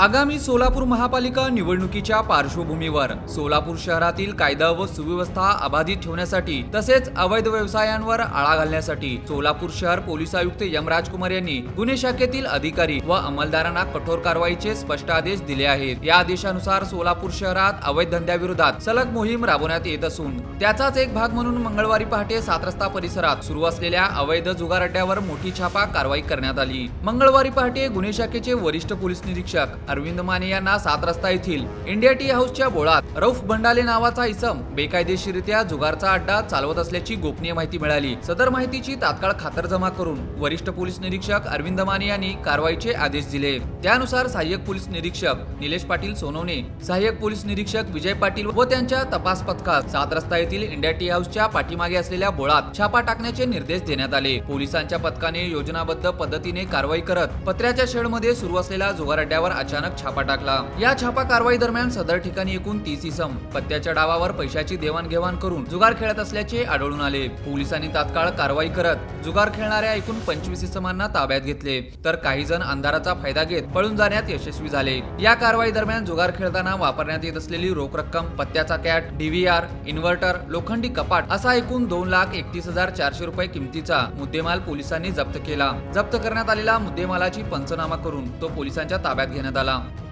आगामी सोलापूर महापालिका निवडणुकीच्या पार्श्वभूमीवर सोलापूर शहरातील कायदा व सुव्यवस्था अबाधित ठेवण्यासाठी तसेच अवैध व्यवसायांवर आळा घालण्यासाठी सोलापूर शहर पोलीस आयुक्त यमराज कुमार यांनी गुन्हे शाखेतील अधिकारी व अंमलदारांना कठोर कारवाईचे स्पष्ट आदेश दिले आहेत. या आदेशानुसार सोलापूर शहरात अवैध धंद्याविरोधात सलग मोहीम राबवण्यात येत असून त्याचाच एक भाग म्हणून मंगळवारी पहाटे सात रस्ता परिसरात सुरू असलेल्या अवैध जुगार अड्ड्यावर मोठी छापा कारवाई करण्यात आली. मंगळवारी पहाटे गुन्हे शाखेचे वरिष्ठ पोलीस निरीक्षक अरविंद माने यांना सात रस्ता येथील इंडिया टी हाऊसच्या बोळात रौफ बंडाले नावाचा इसम बेकायदेशीरित्या जुगारचा अड्डा चालवत असल्याची गोपनीय माहिती मिळाली. सदर माहितीची तात्काळ खातरजमा करून वरिष्ठ पोलीस निरीक्षक अरविंद माने यांनी कारवाईचे आदेश दिले. त्यानुसार सहाय्यक पोलीस निरीक्षक निलेश पाटील सोनवणे सहाय्यक पोलीस निरीक्षक विजय पाटील व त्यांच्या तपास पथकात सात रस्ता येथील इंडिया टी हाऊसच्या पाठीमागे असलेल्या बोळात छापा टाकण्याचे निर्देश देण्यात आले. पोलिसांच्या पथकाने योजनाबद्ध पद्धतीने कारवाई करत पत्र्याच्या शेडमध्ये सुरू असलेल्या जुगार अड्ड्यावर अचानक छापा टाकला. या छापा कारवाई दरम्यान सदर ठिकाणी एकूण तीस इसम पत्त्याच्या डावावर पैशाची देवाणघेवाण करून जुगार खेळत असल्याचे आढळून आले. पोलिसांनी तात्काळ कारवाई करत जुगार खेळणाऱ्या एकूण पंचवीस इसमांना ताब्यात घेतले. तर काही जण अंधाराचा फायदा घेत पळून जाण्यात यशस्वी झाले. या कारवाई दरम्यान जुगार खेळताना वापरण्यात येत असलेली रोख रक्कम पत्त्याचा कॅट डीव्हीआर इन्व्हर्टर लोखंडी कपाट असा एकूण दोन लाख एकतीस हजार चारशे रुपये किमतीचा मुद्देमाल पोलिसांनी जप्त केला. जप्त करण्यात आलेला मुद्देमालाची पंचनामा करून तो पोलिसांच्या ताब्यात घेण्यात आला. 怎